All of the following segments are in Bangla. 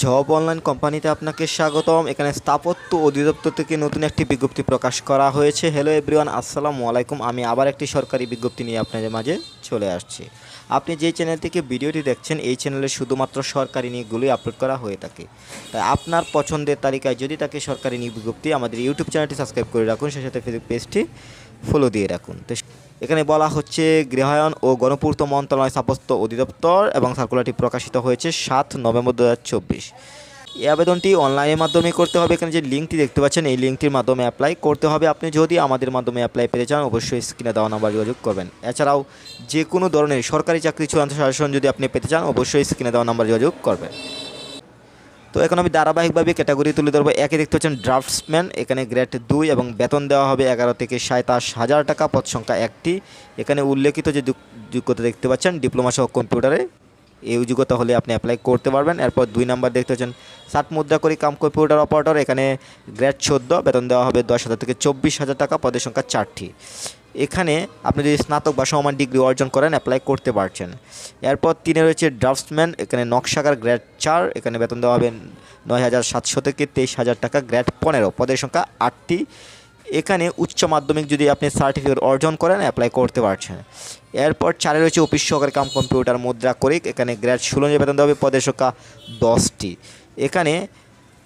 জব অনলাইন কোম্পানিতে আপনাকে স্বাগতম। এখানে স্থাপত্য অধিদপ্তর থেকে নতুন একটি বিজ্ঞপ্তি প্রকাশ করা হয়েছে। হ্যালো এভরিওয়ান আসসালামু আলাইকুম। আমি আবার একটি সরকারি বিজ্ঞপ্তি নিয়ে আপনাদের মাঝে চলে আসছি। আপনি যে চ্যানেল থেকে ভিডিওটি দেখছেন, এই চ্যানেলে শুধুমাত্র সরকারি নিয়োগগুলোই আপলোড করা হয়ে থাকে। তাই আপনার পছন্দের তালিকায় যদি তাকে সরকারি নিয়োগ বিজ্ঞপ্তি আমাদের ইউটিউব চ্যানেলটি সাবস্ক্রাইব করে রাখুন, সেই সাথে ফেসবুক পেজটি ফলো দিয়ে রাখুন। তো এখানে বলা হচ্ছে গৃহায়ন ও গণপূর্ত মন্ত্রণালয় স্থাপত্য অধিদপ্তর এবং সার্কুলারটি প্রকাশিত হয়েছে সাত নভেম্বর দু হাজার চব্বিশ। এই আবেদনটি অনলাইনের মাধ্যমে করতে হবে। এখানে যে লিঙ্কটি দেখতে পাচ্ছেন, এই লিঙ্কটির মাধ্যমে অ্যাপ্লাই করতে হবে। আপনি যদি আমাদের মাধ্যমে অ্যাপ্লাই পেতে চান, অবশ্যই স্ক্রিনে দেওয়া নাম্বার যোগাযোগ করবেন। এছাড়াও যে কোনো ধরনের সরকারি চাকরি চূড়ান্ত শাসন যদি আপনি পেতে চান, অবশ্যই স্ক্রিনে দেওয়া নাম্বার যোগাযোগ করবেন। তো এখন আমি ধারাবাহিকভাবে ক্যাটাগরি তুলে ধরবো। একে দেখতে পাচ্ছেন ড্রাফটসম্যান, এখানে গ্রেড দুই এবং বেতন দেওয়া হবে এগারো থেকে সাঁতাশ হাজার টাকা, পদ সংখ্যা একটি। এখানে উল্লেখিত যে যোগ- যোগ্যতা দেখতে পাচ্ছেন, ডিপ্লোমা সহ কম্পিউটারে। এই যোগ্যতা হলে আপনি অ্যাপ্লাই করতে পারবেন। এরপর দুই নাম্বার দেখতে পাচ্ছেন, সাত মুদ্রা করি কাম কম্পিউটার অপারেটর। এখানে গ্রেড চোদ্দ, বেতন দেওয়া হবে দশ হাজার থেকে চব্বিশ হাজার টাকা, পদের সংখ্যা চারটি। এখানে আপনি যদি স্নাতক বা সমান ডিগ্রি অর্জন করেন অ্যাপ্লাই করতে পারছেন। এরপর তিনে রয়েছে ড্রাফটসম্যান, এখানে নকশাকার গ্রেড চার, এখানে বেতন দেওয়া হবে নয় হাজার সাতশো থেকে তেইশ হাজার টাকা গ্রেড পনেরো। পদের সংখ্যা আটটি। এখানে উচ্চ মাধ্যমিক যদি আপনি সার্টিফিকেট অর্জন করেন অ্যাপ্লাই করতে পারছেন। এরপর চারে রয়েছে অফিস সহকারী কাম কম্পিউটার মুদ্রা করিক, এখানে গ্রেড ষোলো বেতন দেওয়া হবে, পদের সংখ্যা দশটি। এখানে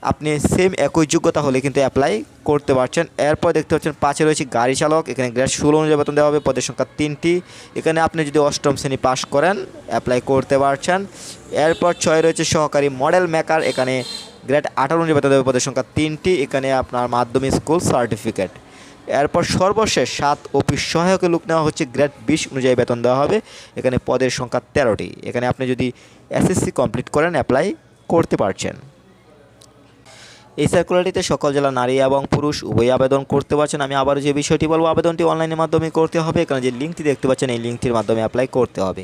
আপনি সেম একই যোগ্যতা হলে কিন্তু অ্যাপ্লাই করতে পারছেন। এরপর দেখতে পাচ্ছেন পাঁচে রয়েছে গাড়ি চালক, এখানে গ্রেড ষোলো অনুযায়ী বেতন দেওয়া হবে, পদের সংখ্যা তিনটি। এখানে আপনি যদি অষ্টম শ্রেণি পাস করেন অ্যাপ্লাই করতে পারছেন। এরপর ছয় রয়েছে সহকারী মডেল মেকার এখানে গ্রেড আঠারো অনুযায়ী বেতন দেওয়া পদের সংখ্যা তিনটি। এখানে আপনার মাধ্যমিক স্কুল সার্টিফিকেট এরপর সর্বশেষ সাত অফিস সহায়কের লোক নেওয়া হচ্ছে গ্রেড বিশ অনুযায়ী বেতন দেওয়া হবে, এখানে পদের সংখ্যা তেরোটি। এখানে আপনি যদি এসএসসি কমপ্লিট করেন অ্যাপ্লাই করতে পারছেন। এই সার্কুলারটিতে সকল জেলা নারী এবং পুরুষ উভয় আবেদন করতে পারছেন। আমি আবারও যে বিষয়টি বলব, আবেদনটি অনলাইনের মাধ্যমে করতে হবে। এখানে যে লিঙ্কটি দেখতে পাচ্ছেন, এই লিঙ্কটির মাধ্যমে অ্যাপ্লাই করতে হবে।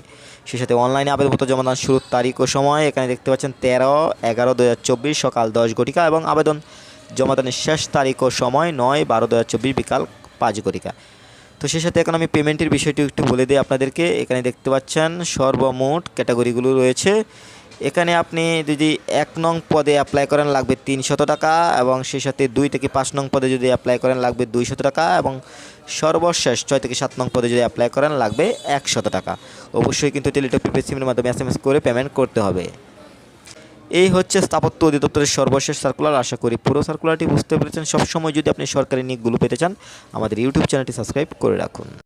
সেই সাথে অনলাইনে আবেদনপত্র জমা দান শুরুর তারিখ ও সময়, এখানে দেখতে পাচ্ছেন তেরো এগারো দু সকাল দশ ঘটিকা এবং আবেদন জমাদানের শেষ তারিখ ও সময় নয় বারো দু বিকাল পাঁচ ঘটিকা। তো সেই সাথে এখন আমি পেমেন্টের বিষয়টি একটু বলে দিই আপনাদেরকে। এখানে দেখতে পাচ্ছেন সর্বমোট ক্যাটাগরিগুলো রয়েছে। এখানে আপনি যদি এক নং পদে অ্যাপ্লাই করেন লাগবে তিনশত টাকা এবং সেই সাথে দুই থেকে পাঁচ নং পদে যদি অ্যাপ্লাই করেন লাগবে দুইশত টাকা এবং সর্বশেষ ছয় থেকে সাত নং পদে যদি অ্যাপ্লাই করেন লাগবে একশত টাকা। অবশ্যই কিন্তু টেলিটক প্রিপেড সিমের মাধ্যমে এস এম এস করে পেমেন্ট করতে হবে। এই হচ্ছে স্থাপত্য অধিদপ্তরের সর্বশেষ সার্কুলার আশা করি পুরো সার্কুলারটি বুঝতে পেরেছেন। সবসময় যদি আপনি সরকারি নিকগুলো পেতে চান, আমাদের ইউটিউব চ্যানেলটি সাবস্ক্রাইব করে রাখুন।